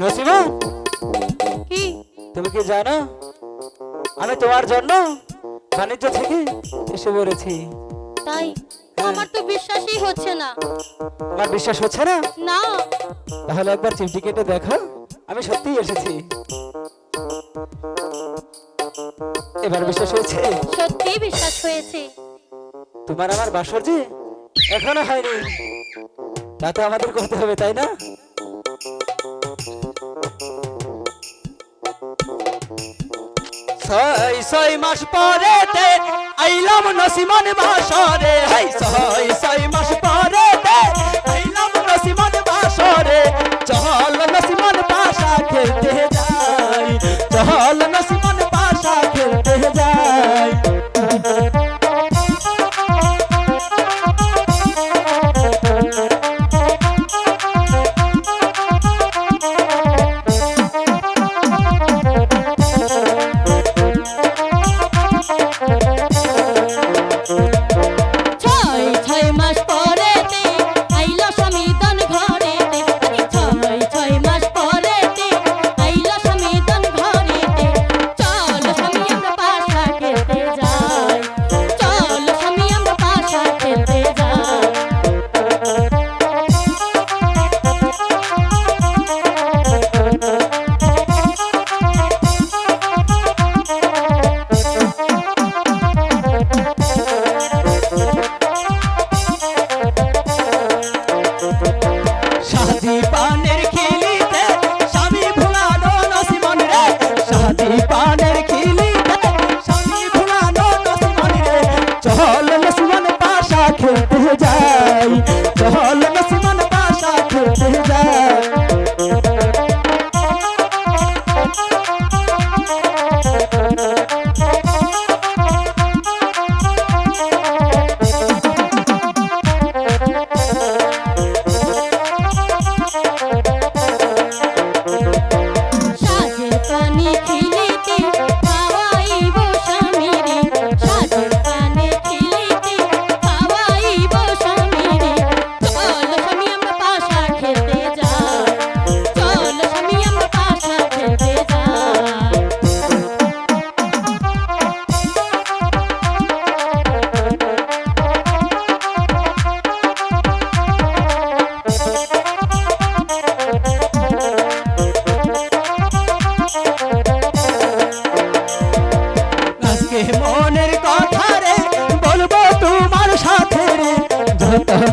নসিমা? কি? তুমি কি জানো? আমি তোমার জন্য বাণিজ্য থেকে এসে পড়েছি। তাই হ্যাঁ। আমার তো বিশ্বাসই হচ্ছে না। তোমার বিশ্বাস হচ্ছে না? না। তাহলে একবার চিমটি কেটে দেখো আমি সত্যি এসেছি। এবার বিশ্বাস হয়েছে? সত্যি বিশ্বাস হয়েছে। তোমার আমার বাসর যে এখনও হয়নি। তা তো আমাদের করতে হবে তাই না? ছয় ছয় মাস পরে তে আইলাম নসিমন বাসরে। হাই, ছয় ছয় মাস পরে তে আইলাম নসিমন বাসরে। চল নসিমন বাসা খেলতে যা।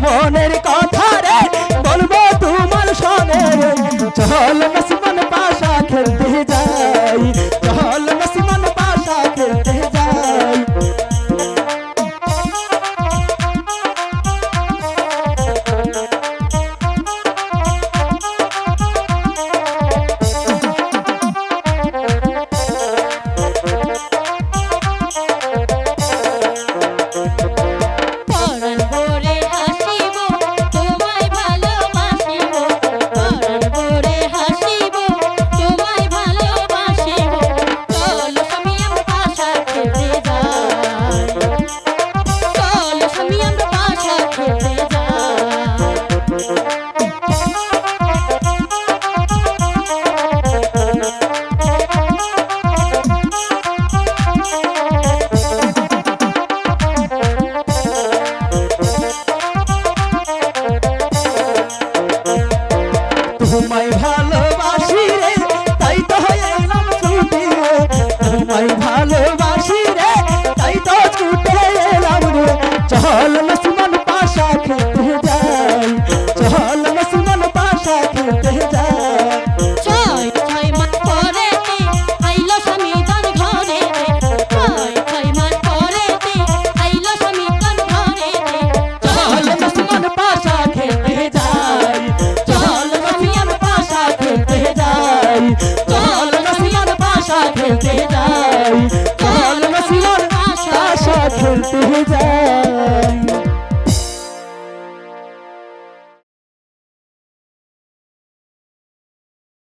মনের কথা খেলতে যাই। ভালোবাসি আশা খেলতে যাই।